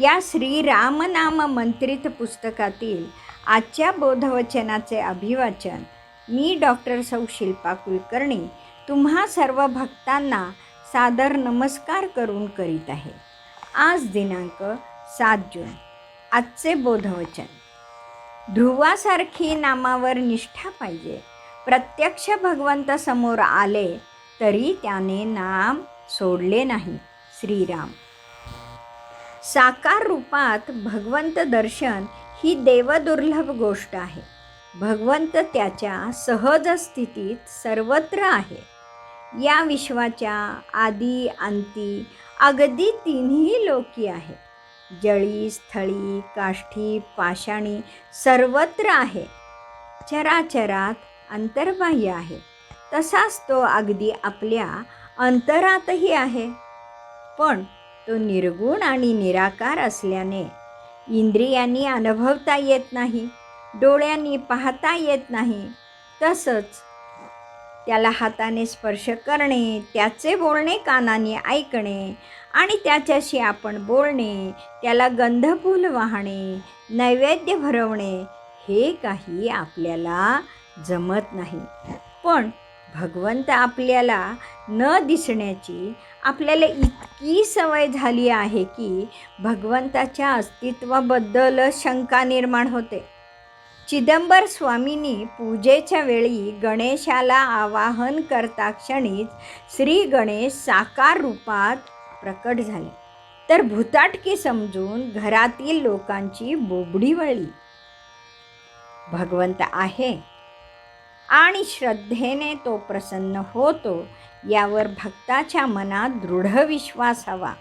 या श्री रामनाम मंत्रित पुस्तकातील आजच्या बोधवचनाचे अभिवाचन मी डॉक्टर सौ शिल्पा कुलकर्णी तुम्हा सर्व भक्तांना सादर नमस्कार करून करीत आहे. आज दिनांक सात जून आजचे बोधवचन. ध्रुवासारखी नामावर निष्ठा पाहिजे. प्रत्यक्ष भगवंत समोर आले तरी त्याने नाम सोडले नाही. श्रीराम. साकार रूपात भगवंत दर्शन ही देवदुर्लभ गोष्ट आहे. भगवंत त्याच्या सहज स्थितीत सर्वत्र आहे. या विश्वाच्या आदी अंती अगदी तिन्ही लोकी आहे जळी स्थळी काष्ठी पाषाणी सर्वत्र आहे. चराचरात अंतर्बाह्य आहे. तसाच तो अगदी आपल्या अंतरातही आहे. पण तो निर्गुण आणि निराकार असल्याने इंद्रियांनी अनुभवता येत नाही डोळ्यांनी पाहता येत नाही. तसंच त्याला हाताने स्पर्श करणे त्याचे बोलणे कानाने ऐकणे आणि त्याच्याशी आपण बोलणे त्याला गंधफूल वाहणे नैवेद्य भरवणे हे काही आपल्याला जमत नाही. पण भगवंत आपल्याला न दिसण्याची आपल्याला इतकी सवय झाली आहे की भगवंताच्या अस्तित्वाबद्दल शंका निर्माण होते. चिदंबर स्वामींनी पूजेच्या वेळी गणेशाला आवाहन करता क्षणीच श्री गणेश साकार रूपात प्रकट झाले. तर भूताटकी समजून घरातील लोकांची बोबडी वळली. भगवंत आहे. आणि श्रद्धेने तो प्रसन्न होतो यावर भक्ताच्या मनात दृढ विश्वास हवा.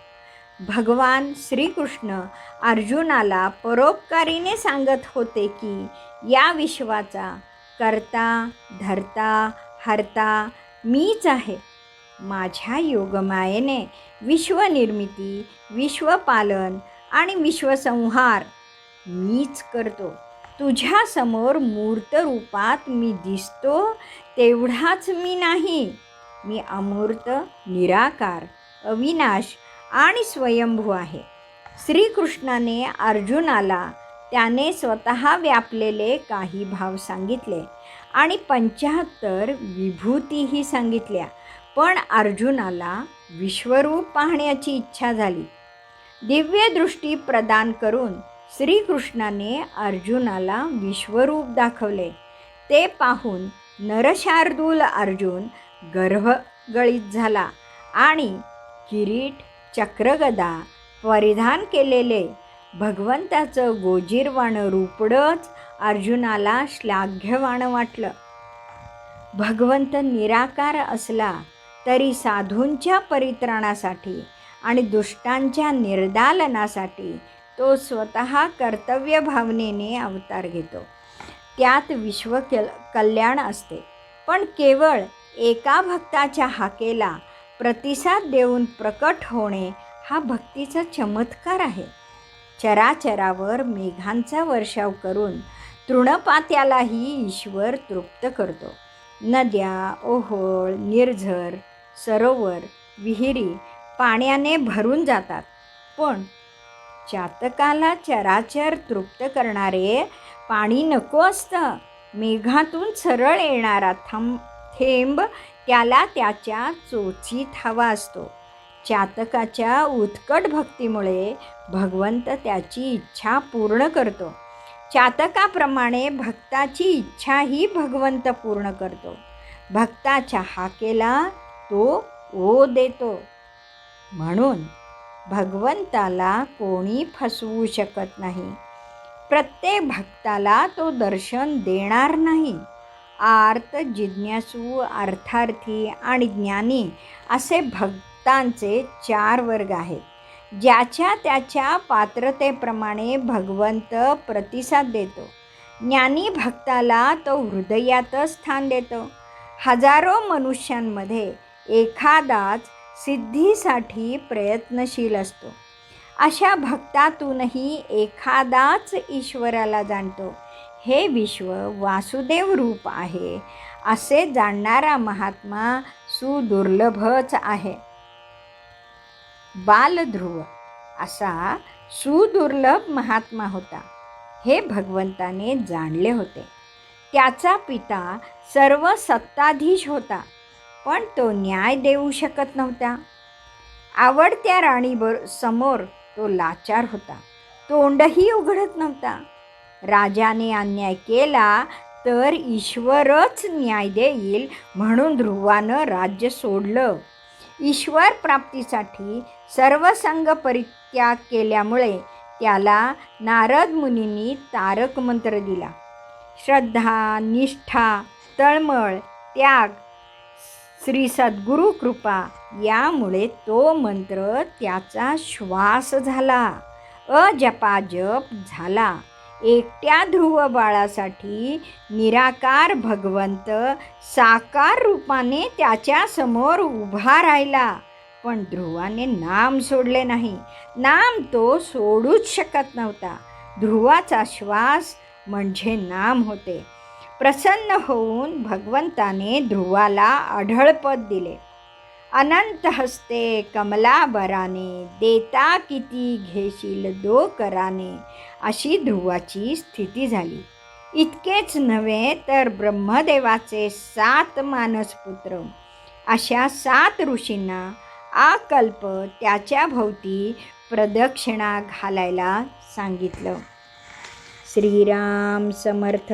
भगवान श्रीकृष्ण अर्जुनाला परोपकारीने सांगत होते की या विश्वाचा करता धरता हरता मीच आहे. माझ्या योगमायेने विश्वनिर्मिती विश्वपालन आणि विश्वसंहार मीच करतो. तुझ्यासमोर मूर्त रूपात मी दिसतो तेवढाच मी नाही. मी अमूर्त निराकार अविनाश आणि स्वयंभू आहे. श्रीकृष्णाने अर्जुनाला त्याने स्वतः व्यापलेले काही भाव सांगितले आणि पंच्याहत्तर विभूतीही सांगितल्या. पण अर्जुनाला विश्वरूप पाहण्याची इच्छा झाली. दिव्यदृष्टी प्रदान करून श्रीकृष्णाने अर्जुनाला विश्वरूप दाखवले. ते पाहून नरशार्दूल अर्जुन गर्भगळीत झाला आणि किरीट चक्रगदा परिधान केलेले भगवंताचं गोजीरवाण रूपडंच अर्जुनाला श्लाघ्यवाण वाटलं. भगवंत निराकार असला तरी साधूंच्या परित्राणासाठी आणि दुष्टांच्या निर्दालनासाठी तो स्वतः कर्तव्य भावनेने अवतार घेतो. त्यात विश्व कल कल्याण असते. पण केवळ एका भक्ताच्या हाकेला प्रतिसाद देऊन प्रकट होणे हा भक्तीचा चमत्कार आहे. चराचरावर मेघांचा वर्षाव करून तृणपात्यालाही ईश्वर तृप्त करतो. नद्या ओहोळ निर्झर सरोवर विहिरी पाण्याने भरून जातात. पण चातकाला चराचर तृप्त करणारे पाणी नको असतं. मेघातून सरळ येणारा थंब थेंब त्याला त्याच्या चोचीत हवा असतो. चातकाच्या उत्कट भक्तीमुळे भगवंत त्याची इच्छा पूर्ण करतो. चातकाप्रमाणे भक्ताची इच्छाही भगवंत पूर्ण करतो. भक्ताच्या हाकेला तो ओ देतो. म्हणून भगवंताला कोणी फसवू शकत नाही. प्रत्येक भक्ताला तो दर्शन देणार नाही. आर्त जिज्ञासू अर्थार्थी आणि ज्ञानी असे भक्तांचे चार वर्ग आहेत. ज्याच्या त्याच्या पात्रतेप्रमाणे भगवंत प्रतिसाद देतो. ज्ञानी भक्ताला तो हृदयातच स्थान देतो. हजारो मनुष्यांमध्ये एखादाच सिद्धीसाठी प्रयत्नशील असतो. अशा भक्तातूनही एखादाच ईश्वराला जाणतो. हे विश्व वासुदेव रूप आहे असे जाणणारा महात्मा सुदुर्लभच आहे. बालध्रुव असा सुदुर्लभ महात्मा होता. हे भगवंताने जाणले होते. त्याचा पिता सर्व सत्ताधीश होता. पण तो न्याय देऊ शकत नव्हता. आवडत्या राणीबर समोर तो लाचार होता. तोंडही उघडत नव्हता. राजाने अन्याय केला तर ईश्वरच न्याय देईल म्हणून ध्रुवानं राज्य सोडलं. ईश्वर प्राप्तीसाठी सर्वसंग परित्याग केल्यामुळे त्याला नारद मुनींनी तारक मंत्र दिला. श्रद्धा निष्ठा तळमळ त्याग श्री सद्गुरु कृपा. यामुळे तो मंत्र त्याचा श्वास झाला. अजपाजप झाला. एकट्या ध्रुव बाळासाठी निराकार भगवंत साकार रूपाने त्याच्यासमोर उभा राहिला. पण ध्रुवाने नाम सोडले नाही. नाम तो सोडूच शकत नव्हता. ध्रुवाचा श्वास म्हणजे नाम होते. प्रसन्न होऊन भगवंताने ध्रुवाला आढळपद दिले. अनंत हस्ते कमलाबराने देता किती घेशील दो कराने अशी ध्रुवाची स्थिती झाली. इतकेच नव्हे तर ब्रह्मदेवाचे सात मानसपुत्र अशा सात ऋषींना आकल्प त्याच्या भोवती प्रदक्षिणा घालायला सांगितलं. श्रीराम समर्थ!